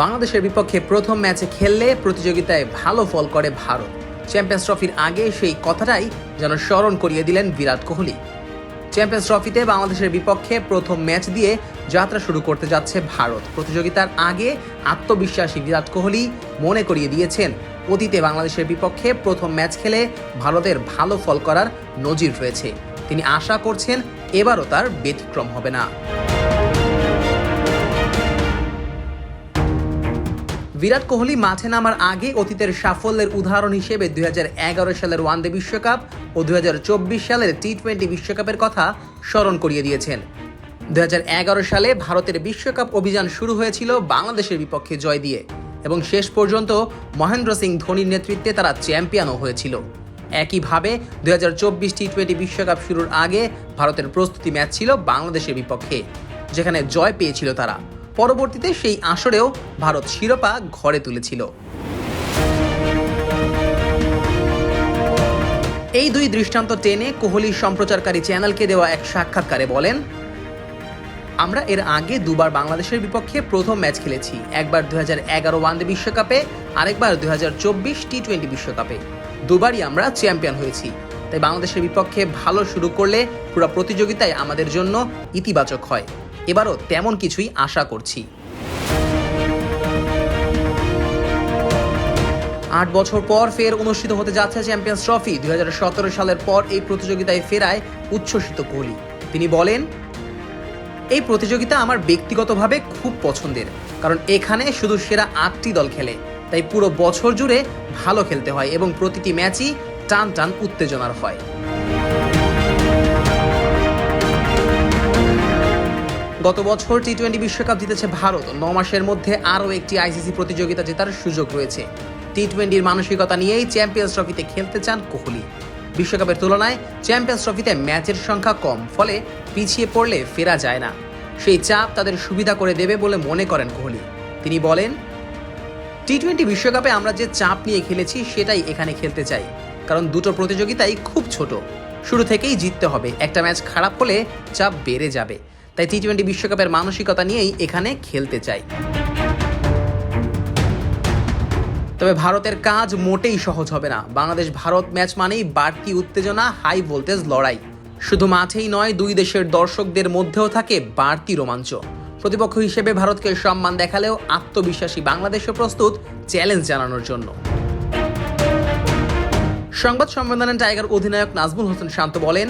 বাংলাদেশের বিপক্ষে প্রথম ম্যাচে খেললে প্রতিযোগিতায় ভালো ফল করে ভারত। চ্যাম্পিয়ন্স ট্রফির আগে সেই কথাটাই যেন স্মরণ করিয়ে দিলেন বিরাট কোহলি। চ্যাম্পিয়ন্স ট্রফিতে বাংলাদেশের বিপক্ষে প্রথম ম্যাচ দিয়ে যাত্রা শুরু করতে যাচ্ছে ভারত। প্রতিযোগিতার আগে আত্মবিশ্বাসী বিরাট কোহলি মনে করিয়ে দিয়েছেন, অতীতে বাংলাদেশের বিপক্ষে প্রথম ম্যাচ খেলে ভারতের ভালো ফল করার নজির রয়েছে। তিনি আশা করছেন এবারও তার ব্যতিক্রম হবে না। বিরাট কোহলি মাঠে নামার আগে অতীতের সাফল্যের উদাহরণ হিসেবে দুই হাজার এগারো সালের ওয়ানডে বিশ্বকাপ ও দুই হাজার চব্বিশ সালের টি টোয়েন্টি বিশ্বকাপের কথা স্মরণ করিয়ে দিয়েছেন। দুই হাজার এগারো সালে ভারতের বিশ্বকাপ অভিযান শুরু হয়েছিল বাংলাদেশের বিপক্ষে জয় দিয়ে এবং শেষ পর্যন্ত মহেন্দ্র সিং ধোনির নেতৃত্বে তারা চ্যাম্পিয়নও হয়েছিল। একইভাবে দুই হাজার চব্বিশ টি টোয়েন্টি বিশ্বকাপ শুরুর আগে ভারতের প্রস্তুতি ম্যাচ ছিল বাংলাদেশের বিপক্ষে, যেখানে জয় পেয়েছিল তারা। পরবর্তীতে সেই আসরেও ভারত শিরোপা ঘরে তুলেছিল। এই দুই দৃষ্টান্ত টেনে কোহলি সম্প্রচারকারী চ্যানেলকে দেওয়া এক সাক্ষাৎকারে বলেন, আমরা এর আগে দুবার বাংলাদেশের বিপক্ষে প্রথম ম্যাচ খেলেছি। একবার দু হাজার এগারো ওয়ানডে বিশ্বকাপে, আরেকবার দু হাজার চব্বিশ টি টোয়েন্টি বিশ্বকাপে। দুবারই আমরা চ্যাম্পিয়ন হয়েছি। তাই বাংলাদেশের বিপক্ষে ভালো শুরু করলে পুরো প্রতিযোগিতায় আমাদের জন্য ইতিবাচক হয়। এবারও তেমন কিছুই আশা করছি। আট বছর পর ফের অনুষ্ঠিত হতে যাচ্ছে চ্যাম্পিয়ন্স ট্রফি দুই হাজার সতেরো সালের পর এই প্রতিযোগিতায় ফেরায় উচ্ছ্বসিত কোহলি। তিনি বলেন, এই প্রতিযোগিতা আমার ব্যক্তিগতভাবে খুব পছন্দের, কারণ এখানে শুধু সেরা আটটি দল খেলে। তাই পুরো বছর জুড়ে ভালো খেলতে হয় এবং প্রতিটি ম্যাচই টান টান উত্তেজনার হয়। গত বছর টি টোয়েন্টি বিশ্বকাপ জিতেছে ভারত। ন মাসের মধ্যে আরও একটি আইসিসি প্রতিযোগিতা জেতার সুযোগ রয়েছে। টি টোয়েন্টির মানসিকতা নিয়েই চ্যাম্পিয়ন্স ট্রফিতে খেলতে চান কোহলি। বিশ্বকাপের তুলনায় চ্যাম্পিয়ন্স ট্রফিতে ম্যাচের সংখ্যা কম, ফলে পিছিয়ে পড়লে ফেরা যায় না। সেই চাপ তাদের সুবিধা করে দেবে বলে মনে করেন কোহলি। তিনি বলেন টি টোয়েন্টি বিশ্বকাপে আমরা যে চাপ নিয়ে খেলেছি সেটাই এখানে খেলতে চাই। কারণ দুটো প্রতিযোগিতাই খুব ছোট। শুরু থেকেই জিততে হবে। একটা ম্যাচ খারাপ হলে চাপ বেড়ে যাবে। তাই টি টোয়েন্টি বিশ্বকাপের মানসিকতা নিয়েই এখানে খেলতে চাই। তবে ভারতের কাজ মোটেই সহজ হবে না। বাংলাদেশ ভারত ম্যাচ মানেই বাড়তি উত্তেজনা হাই ভোল্টেজ লড়াই। শুধু মাঠেই নয়, দুই দেশের দর্শকদের মধ্যেও থাকে বাড়তি রোমাঞ্চ। প্রতিপক্ষ হিসেবে ভারতকে সম্মান দেখালেও আত্মবিশ্বাসী বাংলাদেশও প্রস্তুত চ্যালেঞ্জ জানানোর জন্য। সংবাদ সম্মেলনে টাইগার অধিনায়ক নাজমুল হোসেন শান্ত বলেন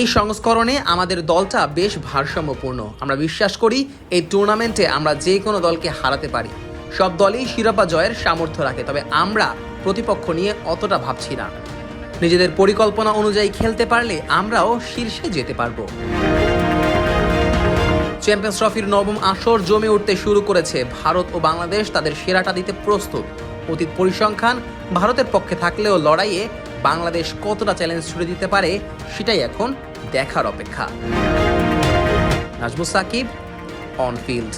এই সংস্করণে আমাদের দলটা বেশ ভারসাম্যপূর্ণ। আমরা বিশ্বাস করি, এই টুর্নামেন্টে আমরা যে কোনো দলকে হারাতে পারি। সব দলই শিরোপা জয়ের সামর্থ্য রাখে, তবে আমরা প্রতিপক্ষ নিয়ে অতটা ভাবছি না। নিজেদের পরিকল্পনা অনুযায়ী খেলতে পারলে আমরাও শীর্ষে যেতে পারব। চ্যাম্পিয়ন্স ট্রফির নবম আসর জমে উঠতে শুরু করেছে ভারত ও বাংলাদেশ, তাদের সেরাটা দিতে প্রস্তুত। অতীত পরিসংখ্যান, ভারতের পক্ষে থাকলেও লড়াইয়ে বাংলাদেশ কতটা চ্যালেঞ্জ ছুড়ে দিতে পারে সেটাই এখন দেখার অপেক্ষা। Nazmul Shakib on field